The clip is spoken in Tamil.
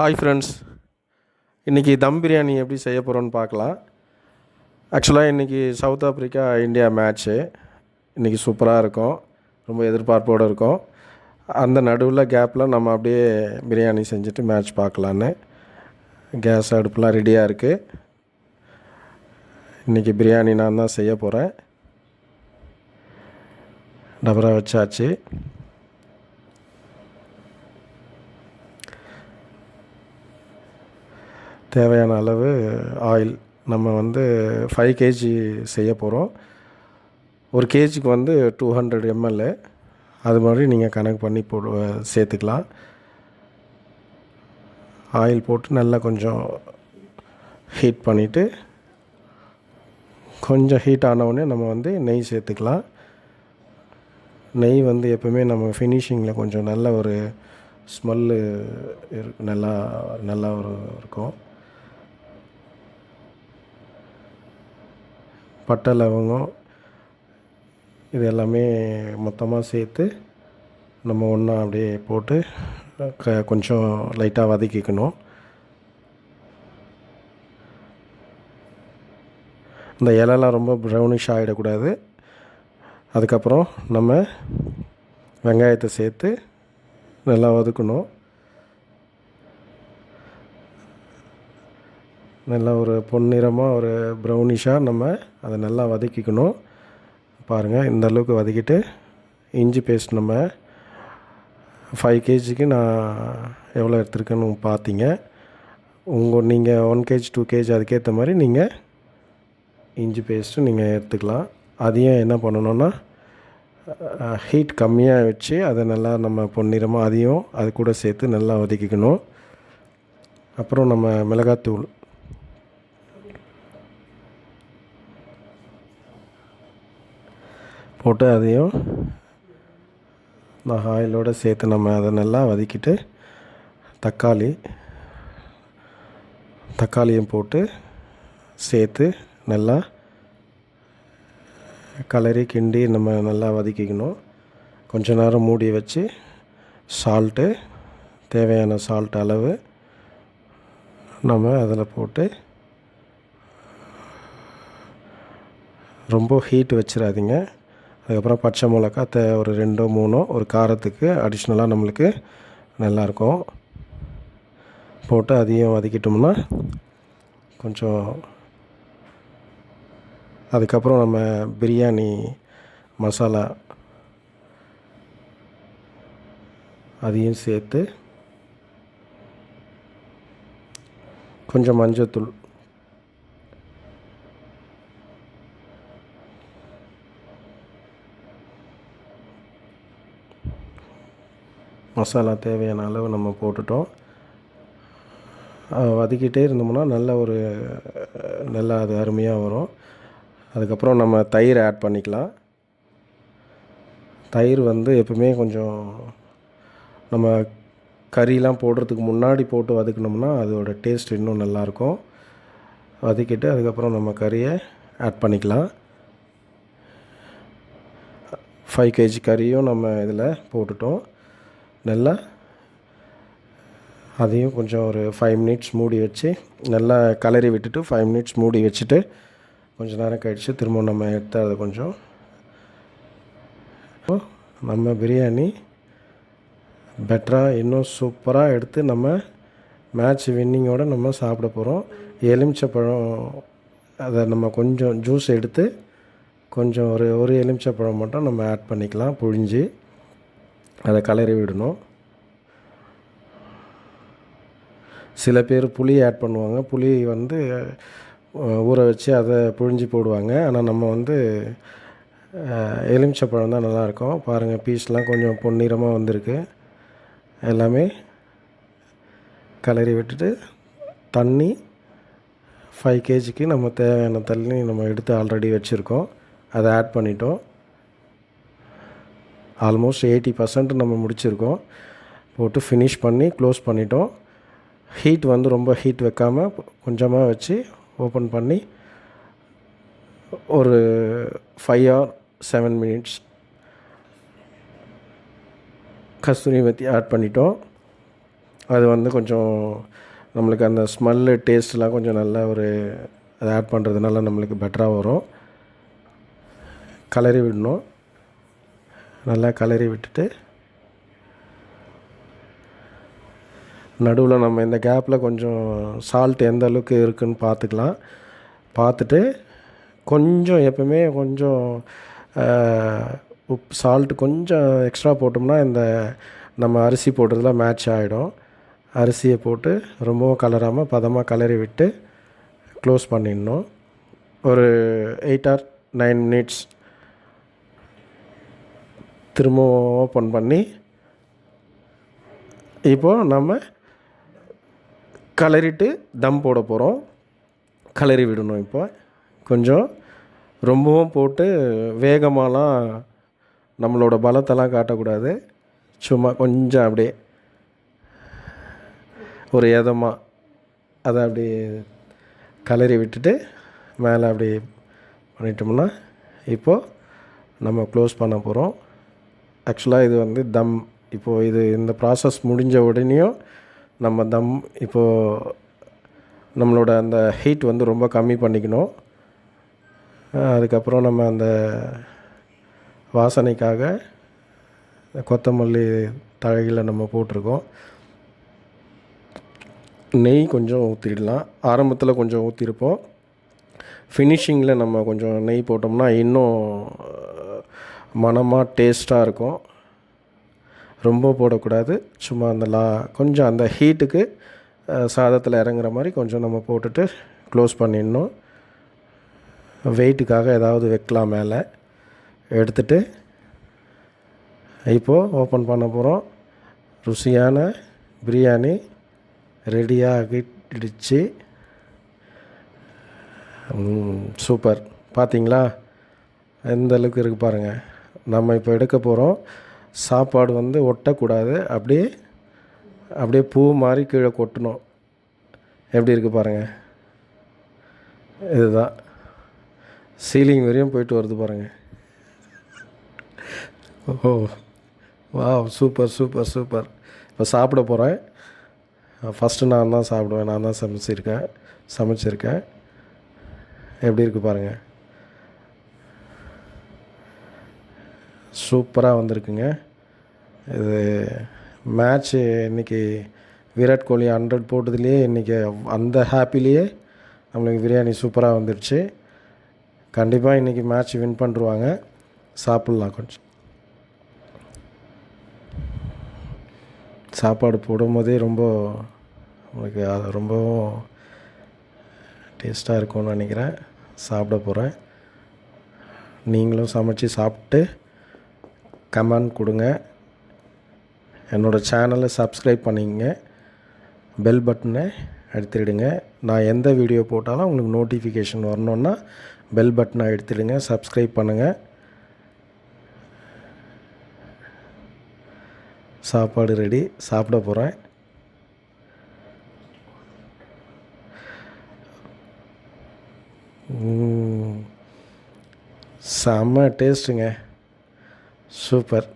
ஹாய் ஃப்ரெண்ட்ஸ் இன்றைக்கி தம் பிரியாணி எப்படி செய்ய போகிறோன்னு பார்க்கலாம். ஆக்சுவலாக இன்றைக்கி சவுத் ஆஃப்ரிக்கா இந்தியா மேட்ச்சு இன்றைக்கி சூப்பராக இருக்கும். ரொம்ப எதிர்பார்ப்போடு இருக்கும். அந்த நடுவில் கேப்பில் நம்ம அப்படியே பிரியாணி செஞ்சுட்டு மேட்ச் பார்க்கலான்னு. கேஸ் அடுப்புலாம் ரெடியாக இருக்குது இன்றைக்கி பிரியாணி நான் தான் செய்ய போகிறேன் டபரா வச்சாச்சு. தேவையான அளவு ஆயில் நம்ம வந்து ஃபைவ் கேஜி செய்ய போகிறோம் ஒரு கேஜிக்கு வந்து டூ ஹண்ட்ரட் எம்எல் அது மாதிரி நீங்கள் கணக்கு பண்ணி போடு சேர்த்துக்கலாம். ஆயில் போட்டு நல்லா கொஞ்சம் ஹீட் பண்ணிவிட்டு கொஞ்சம் ஹீட் ஆனவுடனே நம்ம வந்து நெய் சேர்த்துக்கலாம். நெய் வந்து எப்பவுமே நம்ம ஃபினிஷிங்கில் கொஞ்சம் நல்ல ஒரு ஸ்மெல்லு நல்லா நல்லா ஒரு இருக்கும். பட்டை லவங்கம் இது எல்லாமே மொத்தமாக சேர்த்து நம்ம ஒன்றா அப்படியே போட்டு க கொஞ்சம் லைட்டாக வதக்கிக்கணும். இந்த இலைலாம் ரொம்ப ப்ரௌனிஷ் ஆகிடக்கூடாது அதுக்கப்புறம் நம்ம வெங்காயத்தை சேர்த்து நல்லா வதக்கணும். நல்லா ஒரு பொன்னிறமாக ஒரு ப்ரௌனிஷாக நம்ம அதை நல்லா வதக்கிக்கணும். பாருங்கள் இந்த அளவுக்கு வதக்கிட்டு இஞ்சி பேஸ்ட் நம்ம ஃபைவ் கேஜிக்கு நான் எவ்வளோ எடுத்துருக்கேன்னு பார்த்தீங்க. உங்கள் நீங்கள் ஒன் கேஜி டூ கேஜி அதுக்கேற்ற மாதிரி நீங்கள் இஞ்சி பேஸ்ட்டு நீங்கள் எடுத்துக்கலாம். அதையும் என்ன பண்ணணுன்னா ஹீட் கம்மியாக வச்சு அதை நல்லா நம்ம பொன்னிறமாக அதையும் அது கூட சேர்த்து நல்லா வதக்கிக்கணும். அப்புறம் நம்ம மிளகாத்தூள் போட்டு அதையும் இந்த ஆயிலோடு சேர்த்து நம்ம அதை நல்லா வதக்கிட்டு தக்காளி தக்காளியும் போட்டு சேர்த்து நல்லா கலரி கிண்டி நம்ம நல்லா வதக்கிக்கணும். கொஞ்ச நேரம் மூடி வச்சு சால்ட்டு தேவையான சால்ட் அளவு நம்ம அதில் போட்டு ரொம்ப ஹீட் வச்சிடாதீங்க. அதுக்கப்புறம் பச்சை மிளகா தே ஒரு ரெண்டோ மூணோ ஒரு காரத்துக்கு அடிஷ்னலாக நம்மளுக்கு நல்லாயிருக்கும். போட்டு அதையும் வதக்கிட்டோம்னா கொஞ்சம் அதுக்கப்புறம் நம்ம பிரியாணி மசாலா அதையும் சேர்த்து கொஞ்சம் மஞ்சத்தூள் மசாலா தேவையான அளவு நம்ம போட்டுட்டோம். வதக்கிட்டே இருந்தோம்னா நல்ல ஒரு நல்லா அது அருமையாக வரும். அதுக்கப்புறம் நம்ம தயிர் ஆட் பண்ணிக்கலாம். தயிர் வந்து எப்பவுமே கொஞ்சம் நம்ம கறிலாம் போடுறதுக்கு முன்னாடி போட்டு வதக்கினோம்னா அதோட டேஸ்ட் இன்னும் நல்லாயிருக்கும். வதக்கிட்டு அதுக்கப்புறம் நம்ம கறியை ஆட் பண்ணிக்கலாம். ஃபைவ் கேஜி கறியும் நம்ம இதில் போட்டுட்டோம். நல்லா அதையும் கொஞ்சம் ஒரு ஃபைவ் மினிட்ஸ் மூடி வச்சு நல்லா கலரி விட்டுட்டு ஃபைவ் மினிட்ஸ் மூடி வச்சுட்டு கொஞ்சம் நேரம் கழித்து திரும்ப நம்ம எடுத்து அதை கொஞ்சம் நம்ம பிரியாணி பெட்டராக இன்னும் சூப்பராக எடுத்து நம்ம மேட்ச் வின்னிங்கோடு நம்ம சாப்பிட போகிறோம் எலுமிச்சப்பழம் அதை நம்ம கொஞ்சம் ஜூஸ் எடுத்து கொஞ்சம் ஒரு ஒரு எலுமிச்சப்பழம் மட்டும் நம்ம ஆட் பண்ணிக்கலாம் புழிஞ்சு. அதை கலரி விடணும். சில பேர் புளி ஆட் பண்ணுவாங்க. புளி வந்து ஊற வச்சு அதை புழிஞ்சு போடுவாங்க. ஆனால் நம்ம வந்து எலுமிச்சப்பழம் தான் நல்லாயிருக்கும். பாருங்கள் பீஸ்லாம் கொஞ்சம் பொன்னிறமாக வந்திருக்கு. எல்லாமே கலரி விட்டுட்டு தண்ணி ஃபைவ் கேஜிக்கு நம்ம தேவையான தண்ணி நம்ம எடுத்து ஆல்ரெடி வச்சுருக்கோம். அதை ஆட் பண்ணிட்டோம். ஆல்மோஸ்ட் எயிட்டி பர்சன்ட் நம்ம முடிச்சிருக்கோம். போட்டு ஃபினிஷ் பண்ணி க்ளோஸ் பண்ணிட்டோம். ஹீட் வந்து ரொம்ப ஹீட் வைக்காமல் கொஞ்சமாக வச்சு ஓப்பன் பண்ணி ஒரு five or seven minutes kasuri methi add பண்ணிட்டோம். அது வந்து கொஞ்சம் நம்மளுக்கு அந்த ஸ்மெல்லு டேஸ்ட்லாம் கொஞ்சம் நல்ல ஒரு அதை ஆட் பண்ணுறதுனால நம்மளுக்கு பெட்டராக வரும். கலரி விடணும். நல்லா கலரி விட்டுட்டு நடுவில் நம்ம இந்த கேப்பில் கொஞ்சம் சால்ட் எந்த அளவுக்கு இருக்குன்னு பார்த்துக்கலாம். பார்த்துட்டு கொஞ்சம் எப்பவுமே கொஞ்சம் உப் சால்ட் கொஞ்சம் எக்ஸ்ட்ரா போட்டோம்னா இந்த நம்ம அரிசி போடுறதுல மேட்ச் ஆகிடும் அரிசியை போட்டு ரொம்பவும் கலராமல் பதமாக கலரி விட்டு க்ளோஸ் பண்ணிடணும். ஒரு எயிட் ஆர் நைன் மினிட்ஸ் திரும்பவும் ஓப்பன் பண்ணி இப்போது நம்ம கலரிட்டு தம் போட போகிறோம் கலரி விடணும் இப்போ. கொஞ்சம் ரொம்பவும் போட்டு வேகமாலாம் நம்மளோட பலத்தெல்லாம் காட்டக்கூடாது. சும்மா கொஞ்சம் அப்படியே ஒரு எதமாக அதை அப்படி கலரி விட்டுட்டு மேலே அப்படி பண்ணிட்டோம்னா இப்போது நம்ம க்ளோஸ் பண்ண போகிறோம் ஆக்சுவலாக இது வந்து தம். இப்போது இது இந்த ப்ராசஸ் முடிஞ்ச உடனேயும் நம்ம தம் இப்போது நம்மளோட அந்த ஹீட் வந்து ரொம்ப கம்மி பண்ணிக்கணும். அதுக்கப்புறம் நம்ம அந்த வாசனைக்காக கொத்தமல்லி தழைகளை நம்ம போட்டிருக்கோம். நெய் கொஞ்சம் ஊற்றிடலாம் ஆரம்பத்தில் கொஞ்சம் ஊற்றிருப்போம் ஃபினிஷிங்கில் நம்ம கொஞ்சம் நெய் போட்டோம்னா இன்னும் மனமாக டேஸ்ட்டாக இருக்கும். ரொம்ப போடக்கூடாது. சும்மா அந்த லா கொஞ்சம் அந்த ஹீட்டுக்கு சாதத்தில் இறங்குற மாதிரி கொஞ்சம் நம்ம போட்டுட்டு க்ளோஸ் பண்ணிடணும். வெயிட்டுக்காக ஏதாவது வைக்கலாம் மேலே. எடுத்துட்டு இப்போது ஓப்பன் பண்ண போகிறோம். ருசியான பிரியாணி ரெடியாகிடுச்சு சூப்பர். பார்த்தீங்களா? எந்த அளவுக்கு இருக்குது பாருங்கள் நம்ம இப்போ எடுக்க போகிறோம் சாப்பாடு வந்து ஒட்டக்கூடாது. அப்படியே அப்படியே பூ மாதிரி கீழே கொட்டணும். எப்படி இருக்குது பாருங்கள் இதுதான். சீலிங் வரையும் போயிட்டு வருது பாருங்கள் ஓ வா சூப்பர் சூப்பர் சூப்பர். இப்போ சாப்பிட போகிறேன் ஃபஸ்ட்டு நான் தான் சாப்பிடுவேன். நான் தான் சமைச்சிருக்கேன். சமைச்சிருக்கேன். எப்படி இருக்குது பாருங்கள் சூப்பராக வந்திருக்குங்க. இது மேட்ச்சு இன்றைக்கி விராட் கோலி ஹண்ட்ரட் போட்டதுலேயே இன்றைக்கி அந்த ஹாப்பிலேயே நம்மளுக்கு பிரியாணி சூப்பராக வந்துடுச்சு கண்டிப்பாக இன்றைக்கி மேட்ச் வின் பண்ணிருவாங்க சாப்பிட்லாம் கொஞ்சம். சாப்பாடு போடும்போதே ரொம்ப உங்களுக்கு அது ரொம்பவும் டேஸ்ட்டாக இருக்கும்னு நினைக்கிறேன். சாப்பிட போகிறேன் நீங்களும் சமைச்சு சாப்பிட்டு கமெண்ட் கொடுங்க. என்னோடய சேனலை சப்ஸ்கிரைப் பண்ணிங்க பெல் பட்டனை எடுத்துடுங்க நான் எந்த வீடியோ போட்டாலும் உங்களுக்கு நோட்டிஃபிகேஷன் வரணுன்னா பெல் பட்டனை எடுத்துடுங்க சப்ஸ்கிரைப் பண்ணுங்கள் சாப்பாடு ரெடி சாப்பிட போகிறேன் செம்ம டேஸ்ட்டுங்க சூப்பர்